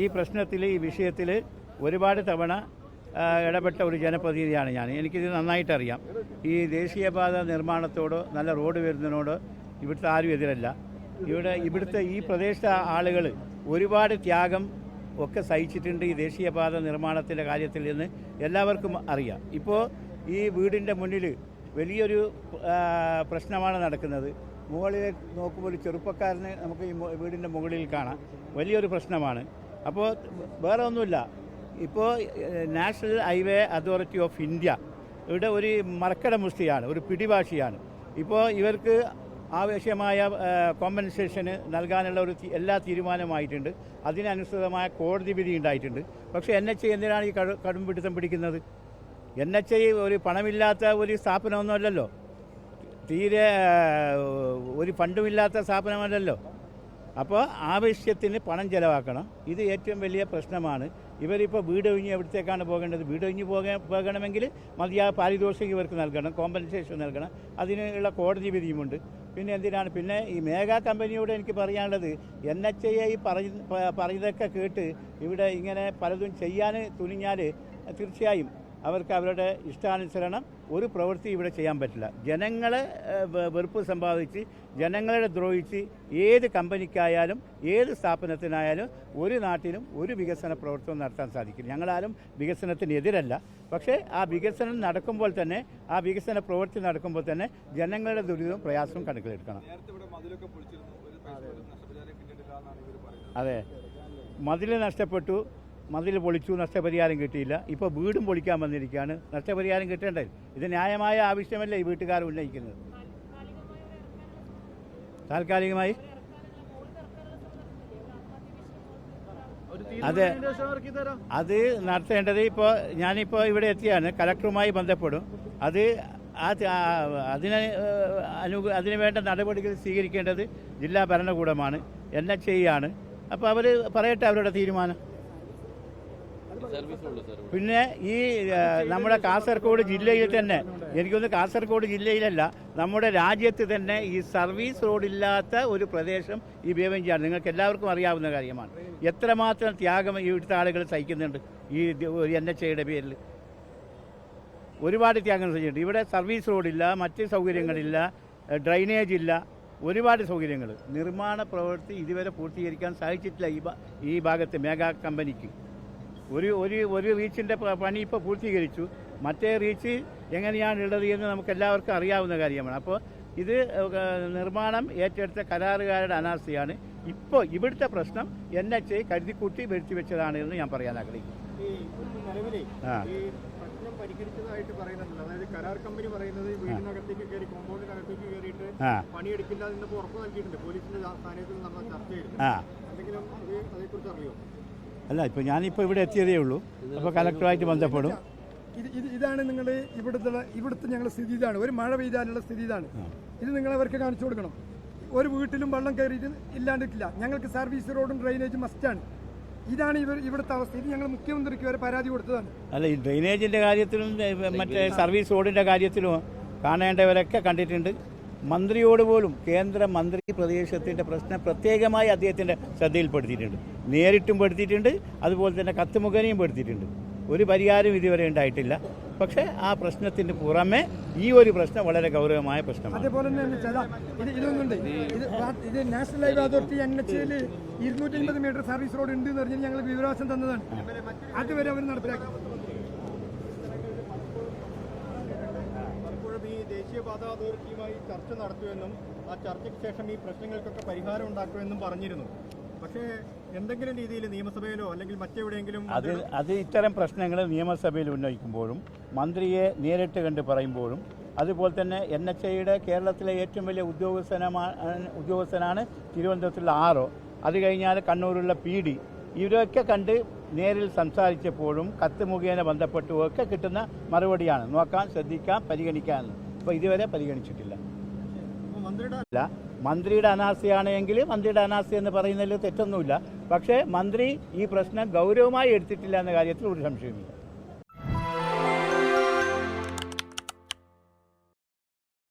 ഈ പ്രശ്നത്തിൽ ഈ വിഷയത്തിൽ ഒരുപാട് തവണ ഇടപെട്ട ഒരു ജനപ്രതിനിധിയാണ് ഞാൻ. എനിക്കിത് നന്നായിട്ടറിയാം. ഈ ദേശീയപാത നിർമ്മാണത്തോടോ നല്ല റോഡ് വരുന്നതിനോടോ ഇവിടുത്തെ ആരും എതിരല്ല. ഇവിടെ ഇവിടുത്തെ ഈ പ്രദേശത്തെ ആളുകൾ ഒരുപാട് ത്യാഗം ഒക്കെ സഹിച്ചിട്ടുണ്ട് ഈ ദേശീയപാത നിർമ്മാണത്തിന്റെ കാര്യത്തിൽ നിന്ന് എല്ലാവർക്കും അറിയാം. ഇപ്പോൾ ഈ വീടിന്റെ മുന്നിൽ വലിയൊരു പ്രശ്നമാണ് നടക്കുന്നത്. മുകളിലേക്ക് നോക്കുമ്പോൾ ചെറുപ്പക്കാരന് നമുക്ക് ഈ വീടിന്റെ മുകളിൽ കാണാം. വലിയൊരു പ്രശ്നമാണ്. അപ്പോൾ വേറെ ഒന്നുമില്ല. ഇപ്പോൾ national highway authority of India ഇവിടെ ഒരു മറക്കട മുസ്തിയാണ് ഒരു പിടിഭാഷയാണ് ഇപ്പോൾ ഇവർക്ക് ആവശ്യമായ കോമ്പൻസേഷന് നൽകാനുള്ള ഒരു എല്ലാ തീരുമാനമായിട്ടുണ്ട്. അതിനനുസൃതമായ കോടതി വിധി ഉണ്ടായിട്ടുണ്ട്. പക്ഷേ എൻ എച്ച് എന്തിനാണ് ഈ കടു പിടുത്തം പിടിക്കുന്നത്? എൻ എച്ച് ഒരു പണമില്ലാത്ത ഒരു സ്ഥാപനമൊന്നുമല്ലല്ലോ. തീരെ ഒരു ഫണ്ടുമില്ലാത്ത സ്ഥാപനമല്ലല്ലോ. അപ്പോൾ ആവശ്യത്തിന് പണം ചെലവാക്കണം. ഇത് ഏറ്റവും വലിയ പ്രശ്നമാണ്. ഇവരിപ്പോൾ വീട് ഒഴിഞ്ഞ് എവിടത്തേക്കാണ് പോകേണ്ടത്? വീട് ഒഴിഞ്ഞ് പോകാൻ പോകണമെങ്കിൽ മതിയായ പാരിതോഷികം ഇവർക്ക് നൽകണം കോമ്പൻസേഷൻ നൽകണം. അതിനുള്ള കോടതി വിധിയുമുണ്ട്. പിന്നെ എന്തിനാണ്? പിന്നെ ഈ മേഘാ കമ്പനിയോട് എനിക്ക് പറയാനുള്ളത് എൻ എച്ച് ഐ പറയുന്നതൊക്കെ കേട്ട് ഇവിടെ ഇങ്ങനെ പലതും ചെയ്യാൻ തുനിഞ്ഞാൽ തീർച്ചയായും അവർക്ക് അവരുടെ ഇഷ്ടാനുസരണം ഒരു പ്രവൃത്തി ഇവിടെ ചെയ്യാൻ പറ്റില്ല. ജനങ്ങളെ വെറുപ്പ് സമ്പാദിച്ച് ജനങ്ങളെ ദ്രോഹിച്ച് ഏത് കമ്പനിക്കായാലും ഏത് സ്ഥാപനത്തിനായാലും ഒരു നാട്ടിലും ഒരു വികസന പ്രവർത്തനം നടത്താൻ സാധിക്കില്ല. ഞങ്ങളാരും വികസനത്തിനെതിരല്ല. പക്ഷേ ആ വികസനം നടക്കുമ്പോൾ തന്നെ ആ വികസന പ്രവൃത്തി നടക്കുമ്പോൾ തന്നെ ജനങ്ങളുടെ ദുരിതവും പ്രയാസവും കണക്കിലെടുക്കണം. അതെ. മതിൽ നഷ്ടപ്പെട്ടു. മതിൽ പൊളിച്ചു നഷ്ടപരിഹാരം കിട്ടിയില്ല. ഇപ്പോൾ വീടും പൊളിക്കാൻ വന്നിരിക്കുകയാണ്. നഷ്ടപരിഹാരം കിട്ടേണ്ടത് ഇത് ന്യായമായ ആവശ്യമല്ല ഈ വീട്ടുകാർ ഉന്നയിക്കുന്നത്? താൽക്കാലികമായി. അതെ. അത് നടത്തേണ്ടത് ഇപ്പോൾ ഞാനിപ്പോൾ ഇവിടെ എത്തിയാണ്. കലക്ടറുമായി ബന്ധപ്പെടും. അത് ആ അതിന് അനു അതിന് വേണ്ട നടപടികൾ സ്വീകരിക്കേണ്ടത് ജില്ലാ ഭരണകൂടമാണ്. എൻ എച്ച് ഐ ആണ്. അപ്പോൾ അവർ പറയട്ടെ അവരുടെ തീരുമാനം. പിന്നെ ഈ നമ്മുടെ കാസർഗോഡ് ജില്ലയിൽ തന്നെ എനിക്കൊന്ന് കാസർഗോഡ് ജില്ലയിലല്ല നമ്മുടെ രാജ്യത്ത് തന്നെ ഈ സർവീസ് റോഡില്ലാത്ത ഒരു പ്രദേശം ഈ ബേവഞ്ചിയാണ്. നിങ്ങൾക്ക് എല്ലാവർക്കും അറിയാവുന്ന കാര്യമാണ്. എത്രമാത്രം ത്യാഗം ഇവിടുത്തെ ആളുകൾ സഹിക്കുന്നുണ്ട് ഈ എൻ എച്ച് ഐയുടെ പേരിൽ. ഒരുപാട് ത്യാഗം സഹിച്ചിട്ടുണ്ട് ഇവിടെ സർവീസ് റോഡില്ല മറ്റ് സൗകര്യങ്ങളില്ല ഡ്രൈനേജ് ഇല്ല ഒരുപാട് സൗകര്യങ്ങൾ. നിർമ്മാണ പ്രവൃത്തി ഇതുവരെ പൂർത്തീകരിക്കാൻ സാധിച്ചിട്ടില്ല ഈ ഭാഗത്ത് മേഘാ കമ്പനിക്ക്. ഒരു ഒരു ഒരു റീച്ചിന്റെ പണി ഇപ്പോൾ പൂർത്തീകരിച്ചു. മറ്റേ റീച്ച് എങ്ങനെയാണ് ഉള്ളത് എന്ന് നമുക്ക് എല്ലാവർക്കും അറിയാവുന്ന കാര്യമാണ്. അപ്പോൾ ഇത് നിർമ്മാണം ഏറ്റെടുത്ത കരാറുകാരുടെ അനാസ്ഥയാണ്. ഇപ്പോൾ ഇവിടുത്തെ പ്രശ്നം എൻ എച്ച് ഐ കരുതിക്കൂട്ടി വരുത്തി വെച്ചതാണ് എന്ന് ഞാൻ പറയാൻ ആഗ്രഹിക്കുന്നു. ആ. പരിഹരിച്ചതായിട്ട് പറയുന്നുണ്ട് അതായത് കരാർ കമ്പനി പറയുന്നത് വീടിനകത്തേക്ക് കയറി കോമ്പൗണ്ടിനകത്തേക്ക് കയറിയിട്ട് ആ. പണിയെടുക്കില്ല എന്നിപ്പോ ഉറപ്പ് നൽകിയിട്ടുണ്ട്. പോലീസിന്റെ സാ- സാന്നിധ്യത്തിൽ നമ്മൾ ചർച്ച എന്തെങ്കിലും അതേക്കുറിച്ച് അറിയോ? അല്ല ഇപ്പോൾ ഞാനിപ്പോൾ ഇവിടെ എത്തിയതേ ഉള്ളൂ. അപ്പോൾ കലക്ടറുമായിട്ട് ബന്ധപ്പെടും. ഇത് ഇത് ഇതാണ് നിങ്ങളുടെ ഇവിടുത്തെ ഇവിടുത്തെ ഞങ്ങളുടെ സ്ഥിതി ഇതാണ്. ഒരു മഴ പെയ്താലുള്ള സ്ഥിതി ഇതാണ്. ഇത് നിങ്ങൾ അവർക്ക് കാണിച്ചു കൊടുക്കണം. ഒരു വീട്ടിലും വെള്ളം കയറിയിട്ട് ഇല്ലാണ്ടിട്ടില്ല. ഞങ്ങൾക്ക് സർവീസ് റോഡും ഡ്രെയിനേജും മസ്റ്റാണ് ഇതാണ് ഇവർ ഇവിടുത്തെ അവസ്ഥ. ഇത് ഞങ്ങൾ മുഖ്യമന്ത്രിക്ക് വരെ പരാതി കൊടുത്തതാണ്. അല്ല ഈ ഡ്രെയിനേജിന്റെ കാര്യത്തിലും മറ്റേ സർവീസ് റോഡിന്റെ കാര്യത്തിലും കാണേണ്ടവരൊക്കെ കണ്ടിട്ടുണ്ട്. മന്ത്രിയോട് പോലും കേന്ദ്ര മന്ത്രി പ്രദേശത്തിന്റെ പ്രശ്നം പ്രത്യേകമായി അദ്ദേഹത്തിന്റെ ശ്രദ്ധയിൽപ്പെടുത്തിയിട്ടുണ്ട്. നേരിട്ടും പെടുത്തിയിട്ടുണ്ട് അതുപോലെ തന്നെ കത്ത് മുഖേനയും പെടുത്തിയിട്ടുണ്ട്. ഒരു പരിഹാരം ഇതുവരെ ഉണ്ടായിട്ടില്ല. പക്ഷേ ആ പ്രശ്നത്തിന് പുറമെ ഈ ഒരു പ്രശ്നം വളരെ ഗൗരവമായ പ്രശ്നമാണ്. തന്നെ ഇത് national highway authority meter service road ഉണ്ട് എന്ന് അതുവരെ അവർ നടപ്പിലാക്കി പലപ്പോഴും ഈ ദേശീയപാത അതോറിറ്റിയുമായി ചർച്ച നടത്തുമെന്നും ആ ചർച്ചയ്ക്ക് ശേഷം ഈ പ്രശ്നങ്ങൾക്കൊക്കെ പരിഹാരം ഉണ്ടാക്കുമെന്നും പറഞ്ഞിരുന്നു. പക്ഷേ എന്തെങ്കിലും രീതിയിൽ നിയമസഭയിലോ അല്ലെങ്കിൽ മറ്റെവിടെയെങ്കിലും അത് അത് ഇത്തരം പ്രശ്നങ്ങൾ നിയമസഭയിൽ ഉന്നയിക്കുമ്പോഴും മന്ത്രിയെ നേരിട്ട് കണ്ട് പറയുമ്പോഴും അതുപോലെ തന്നെ എൻ എച്ച് ഐയുടെ കേരളത്തിലെ ഏറ്റവും വലിയ ഉദ്യോഗസ്ഥനമാണ് ഉദ്യോഗസ്ഥനാണ് തിരുവനന്തപുരത്തുള്ള ആറോ. അത് കഴിഞ്ഞാൽ കണ്ണൂരുള്ള പി ഡി. ഇവരൊക്കെ കണ്ട് നേരിൽ സംസാരിച്ചപ്പോഴും കത്ത് മുഖേന ബന്ധപ്പെട്ടുമൊക്കെ കിട്ടുന്ന മറുപടിയാണ്. നോക്കാം ശ്രദ്ധിക്കാം പരിഗണിക്കാം. എന്ന്. ഇതുവരെ പരിഗണിച്ചിട്ടില്ല. അല്ല. മന്ത്രിയുടെ അനാസ്ഥയാണെങ്കിൽ മന്ത്രിയുടെ അനാസ്ഥ എന്ന് പറയുന്നതിൽ തെറ്റൊന്നുമില്ല. പക്ഷേ മന്ത്രി ഈ പ്രശ്നം ഗൗരവമായി എടുത്തിട്ടില്ല എന്ന കാര്യത്തിൽ ഒരു സംശയമില്ല